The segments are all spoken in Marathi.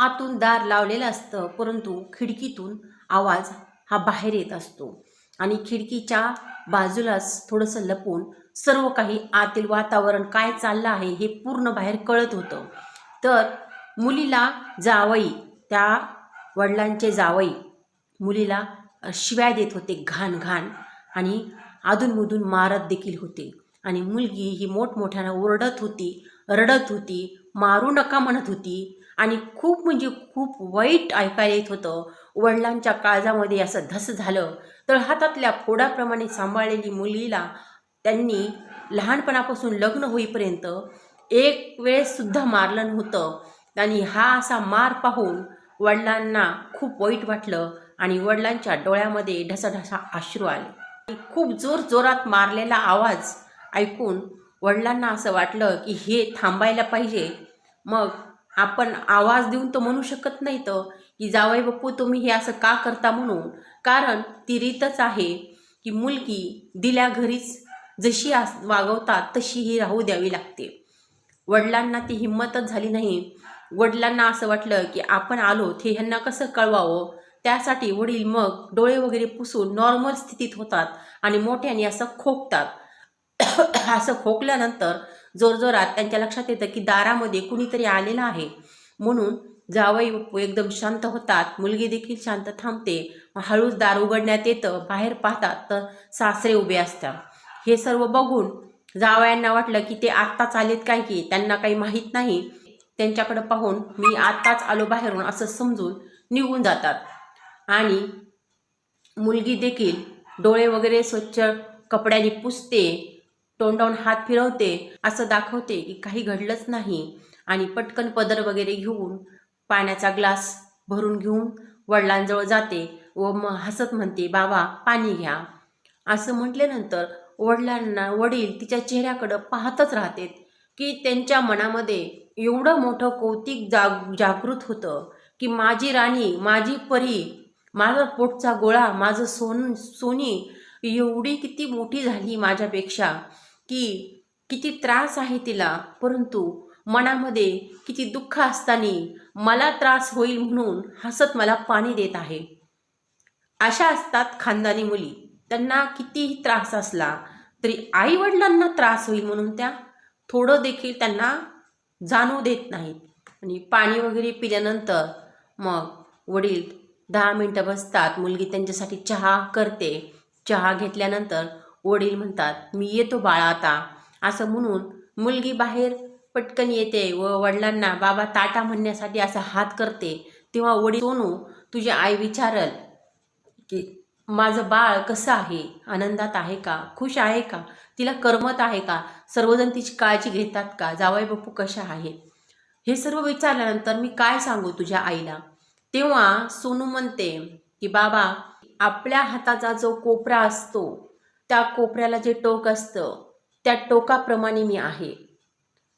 आतून दार लावलेलं असतं परंतु खिडकीतून आवाज हा बाहेर येत असतो. आणि खिडकीच्या बाजूलाच थोडंसं लपून सर्व काही आतील वातावरण काय चाललं आहे हे पूर्ण बाहेर कळत होतं. तर मुलीला जावई त्या वडिलांचे जावई मुलीला शिव्या देत होते घाण घाण आणि अधूनमधून मारत देखील होते. आणि मुलगी ही मोठमोठ्यानं ओरडत होती रडत होती मारू नका म्हणत होती. आणि खूप म्हणजे खूप वाईट ऐकायला येत होतं. वडिलांच्या काळजामध्ये असं धस झालं. तर हातातल्या फोडाप्रमाणे सांभाळलेली मुलीला त्यांनी लहानपणापासून लग्न होईपर्यंत एक वेळेससुद्धा मारलं नव्हतं. आणि हा असा मार पाहून वडिलांना खूप वाईट वाटलं आणि वडिलांच्या डोळ्यामध्ये ढसाढसा अश्रू आले. खूप जोर जोरात मारलेला आवाज ऐकून वडिलांना असं वाटलं की हे थांबायला पाहिजे. मग आपण आवाज देऊन तर म्हणू शकत नाही तर की जावई बाप्पू तुम्ही हे असं का करता म्हणून. कारण ती रीतच आहे की मुलगी दिल्या घरीच जशी आस वागवतात तशी ही राहू द्यावी लागते. वडिलांना ती हिंमतच झाली नाही. वडिलांना असं वाटलं की आपण आलो हे ह्यांना कसं कळवावं? त्यासाठी वडील मग डोळे वगैरे पुसून नॉर्मल स्थितीत होतात आणि मोठ्याने असं खोकतात. असं खोकल्यानंतर जोरजोरात त्यांच्या लक्षात येतं की दारामध्ये कुणीतरी आलेलं आहे. म्हणून जावई एकदम शांत होतात. मुलगी देखील शांत थांबते. हळूच दार उघडण्यात येतं. बाहेर पाहतात तर सासरे उभे असतात. हे सर्व बघून जावयांना वाटलं की ते आत्ताच आलेत काय की? त्यांना काही माहीत नाही. त्यांच्याकडे पाहून मी आत्ताच आलो बाहेरून असं समजून निघून जातात. आणि मुलगी देखील डोळे वगैरे स्वच्छ कपड्याने पुसते. तोंडावून हात फिरवते असं दाखवते की काही घडलंच नाही. आणि पटकन पदर वगैरे घेऊन पाण्याचा ग्लास भरून घेऊन वडिलांजवळ जाते व मग हसत म्हणते बाबा पाणी घ्या. असं म्हटल्यानंतर वडिलांना वडील तिच्या चेहऱ्याकडं पाहतच राहते की त्यांच्या मनामध्ये एवढं मोठं कौतिक जाग जागृत होतं की माझी राणी माझी परी माझा पोटचा गोळा माझं सोन सोनी एवढी किती मोठी झाली माझ्यापेक्षा. की किती त्रास आहे तिला परंतु मनामध्ये किती दुःख असताना मला त्रास होईल म्हणून हसत मला पाणी देत आहे. अशा असतात खानदानी मुली. त्यांना कितीही त्रास असला तरी आई वडिलांना त्रास होईल म्हणून त्या थोडं देखील त्यांना जाणू देत नाहीत. आणि पाणी वगैरे पिल्यानंतर मग वडील दहा मिनटं बसतात. मुलगी त्यांच्यासाठी चहा करते. चहा घेतल्यानंतर वडील म्हणतात मी येतो बाळा आता. असं म्हणून मुलगी बाहेर पटकन येते व वडिलांना बाबा ताटा म्हणण्यासाठी असा हात करते. तेव्हा वडील सोनू तुझी आई विचारल की माझं बाळ कसं आहे? आनंदात आहे का? खुश आहे का? तिला करमत आहे का? सर्वजण तिची काळजी घेतात का? जावई बापू कशा आहेत? हे सर्व विचारल्यानंतर मी काय सांगू तुझ्या आईला? तेव्हा सोनू म्हणते की बाबा आपल्या हाताचा जो कोपरा असतो त्या कोपऱ्याला जे टोक असतं त्या टोकाप्रमाणे मी आहे.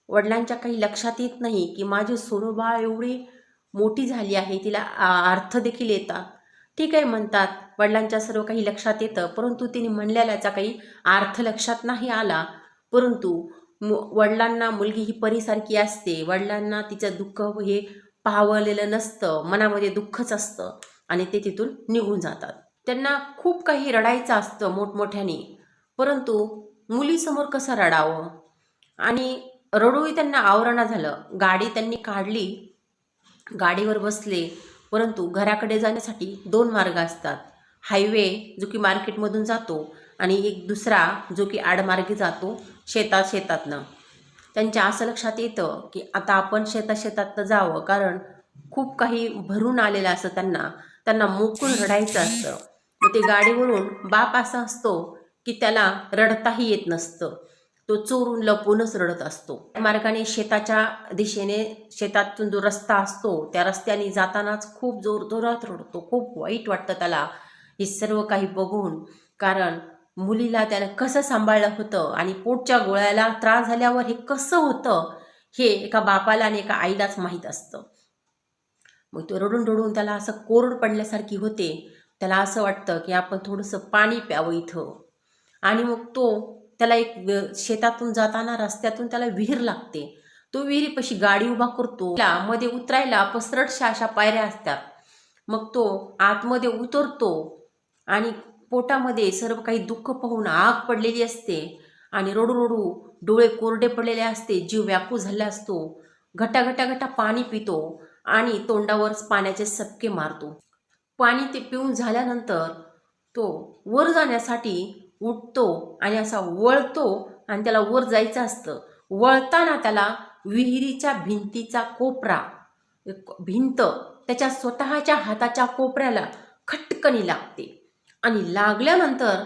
वडिलांच्या काही लक्षात येत नाही की माझी सोनोबाळ एवढी मोठी झाली आहे तिला अर्थ देखील येतात. ठीक आहे म्हणतात वडिलांच्या सर्व काही लक्षात येतं परंतु तिने म्हणलेल्याचा काही अर्थ लक्षात नाही आला. परंतु मु वडिलांना मुलगी ही परीसारखी असते वडिलांना तिचं दुःख हे पावलेलं नसतं मनामध्ये दुःखच असतं आणि ते तिथून निघून जातात. त्यांना खूप काही रडायचं असतं मोठमोठ्याने. परंतु मुलीसमोर कसं रडावं? आणि रडूही त्यांना आवरणा झालं. गाडी त्यांनी काढली. गाडीवर बसले. परंतु घराकडे जाण्यासाठी दोन मार्ग असतात. हायवे जो की मार्केटमधून जातो आणि एक दुसरा जो की आडमार्गी जातो शेतात शेतातनं. त्यांच्या असं लक्षात येतं की आता आपण शेतात शेतातनं जावं. कारण खूप काही भरून आलेलं असतं त्यांना. त्यांना मोकून रडायचं असतं. मग ते गाडीवरून बाप असा असतो की त्याला रडताही येत नसतं. तो चोरून लपूनच रडत असतो. मार्गाने शेताच्या दिशेने शेतातून जो रस्ता असतो त्या रस्त्याने जातानाच खूप जोर जोरात रडतो. खूप वाईट वाटतं त्याला हे सर्व काही बघून. कारण मुलीला त्यानं कसं सांभाळलं होतं आणि पोटच्या गोळ्याला त्रास झाल्यावर हे कसं होतं हे एका बापाला आणि एका आईलाच माहीत असतं. मग तो रडून रडून त्याला असं कोरड पडल्यासारखी होते. त्याला असं वाटतं की आपण थोडंसं पाणी प्यावं इथं. आणि मग तो त्याला एक शेतातून जाताना रस्त्यातून त्याला विहीर लागते. तो विहिरीपाशी गाडी उभा करतो. त्याला मध्ये उतरायला पसरटशा अशा पायऱ्या असतात. मग तो आतमध्ये उतरतो आणि पोटामध्ये सर्व काही दुःख पाहून आग पडलेली असते आणि रडू रडू डोळे कोरडे पडलेले असते जीव व्याकू झाला असतो. घटा घटा घटा पाणी पितो आणि तोंडावर पाण्याचे सपके मारतो. पाणी ते पिऊन झाल्यानंतर तो वर जाण्यासाठी उठतो आणि असा वळतो आणि त्याला वर जायचं असतं. वळताना त्याला विहिरीच्या भिंतीचा कोपरा भिंत त्याच्या स्वतःच्या हाताच्या कोपऱ्याला खटकनी लागते. आणि लागल्यानंतर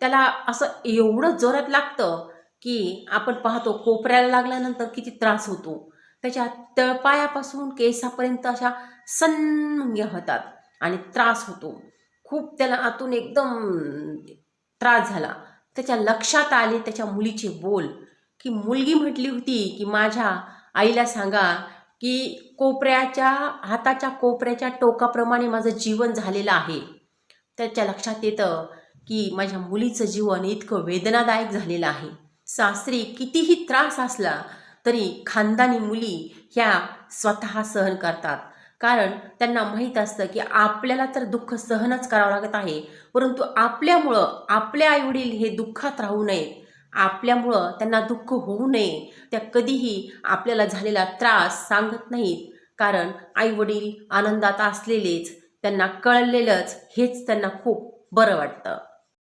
त्याला असं एवढं जोरात लागतं की आपण पाहतो कोपऱ्याला लागल्यानंतर किती त्रास होतो. त्याच्या तळपायापासून केसापर्यंत अशा सन्न होतात. आणि त्रास होतो. खूप त्याला आतून एकदम त्रास झाला. त्याच्या लक्षात आले त्याच्या मुलीचे बोल. की मुलगी म्हटली होती की माझ्या आईला सांगा की कोपऱ्याच्या हाताच्या कोपऱ्याच्या टोकाप्रमाणे माझं जीवन झालेलं आहे. त्याच्या लक्षात येतं की माझ्या मुलीचं जीवन इतकं वेदनादायक झालेलं आहे. सासरी कितीही त्रास असला तरी खानदानी मुली ह्या स्वतः सहन करतात. कारण त्यांना माहीत असतं की आपल्याला तर दुःख सहनच करावं लागत आहे. परंतु आपल्यामुळं आपले आईवडील हे दुःखात राहू नये आपल्यामुळं त्यांना दुःख होऊ नये. त्या कधीही आपल्याला झालेला त्रास सांगत नाहीत. कारण आईवडील आनंदात असलेलेच त्यांना कळलेलंच हेच त्यांना खूप बरं वाटतं.